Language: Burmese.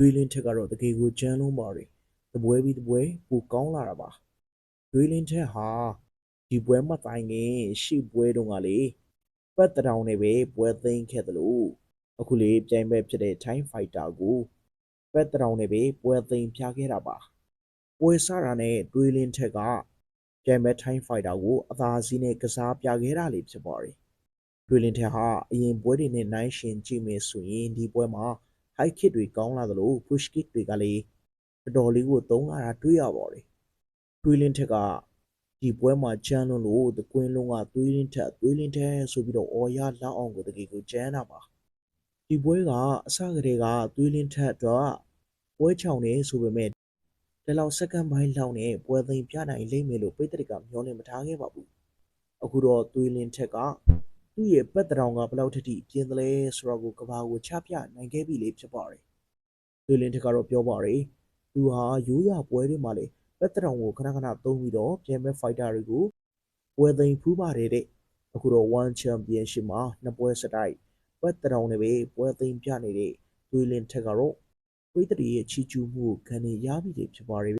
တွေးလင်းထက်ကတော့တကယ်ကိုကြမ်းလုံးပါတယ်တပွဲပြီးတပွဲပိုကောင်းလာတာပါတွေးလင်းထက်ဟာဒီပွဲမတိုင်ခင်ရှေ့ပွဲတုန်းကလေပတ်တရောင်နဲ့ပဲပွဲသိမ်းခဲ့တယ်လို့အခုလေပြိုင်ပွဲဖြစ်တဲ့ Time Fighter ကိုပတ်တရောင်နဲ့ပဲပွဲသိမ်းပြခဲ့တာပါပွဲစားတာနဲ့တွေးလင်းထက်ကပြိုင်ပွဲ Time Fighter ကိုအသာစီးနဲ့ကစားပြခဲ့တာလေဖြစ်ပါတယ်တွေးလင်းထက်ဟာအရင်ပွဲတွေနဲ့နိုင်ရှင်ကြည့်မယ်ဆိုရင်ဒီပွဲမှာ high kick တွေကောင်းလာသလို push kick တွေကလည်းတော်တော်လေးကိုသုံးလာတာတွေ့ရပါတယ်။တွေးလင်းထက်ကဒီပွဲမှာချမ်းလွန်းလို့တကွင်းလုံးကတွေးလင်းထက်တွေးလင်းထက်ဆိုပြီးတော့အော်ရလောက်အောင်ကိုတကယ်ကိုကြမ်းတာပါ။ဒီပွဲကအစကတည်းကတွေးလင်းထက်တော့ပွဲချောင်နေဆိုပေမဲ့ဒီလောက်စက္ကန့်ပိုင်းလောက်နဲ့ပွဲသိမ်းပြနိုင်လိမ့်မယ်လို့ပိတ်သက်ကမျှော်လင့်မထားခဲ့ပါဘူး။အခုတော့တွေးလင်းထက်က သူ့ရဲ့ပတ်တရောင်ကဘယ်လောက်ထထိပြင်းသလဲဆိုတော့ကိုကဘာကိုချပြနိုင်ခဲ့ပြီလေဖြစ်ပါတယ်။တွေးလင်းထက်ကတော့ပြောပါတယ်။သူဟာရိုးရာပွဲတွေမှာလေပတ်တရောင်ကိုခဏခဏသုံးပြီးတော့ပြန်မဲ့ fighter တွေကိုပွဲသိမ်းဖူးပါတယ်တဲ့။အခုတော့ one championship မှာနှစ်ပွဲစတိုက်ပတ်တရောင်နဲ့ပဲပွဲသိမ်းပြနေတဲ့တွေးလင်းထက်ကတော့ပိတ်သတွေရဲ့ချီကျူးမှုကိုခံနေရပြီလေဖြစ်ပါတယ်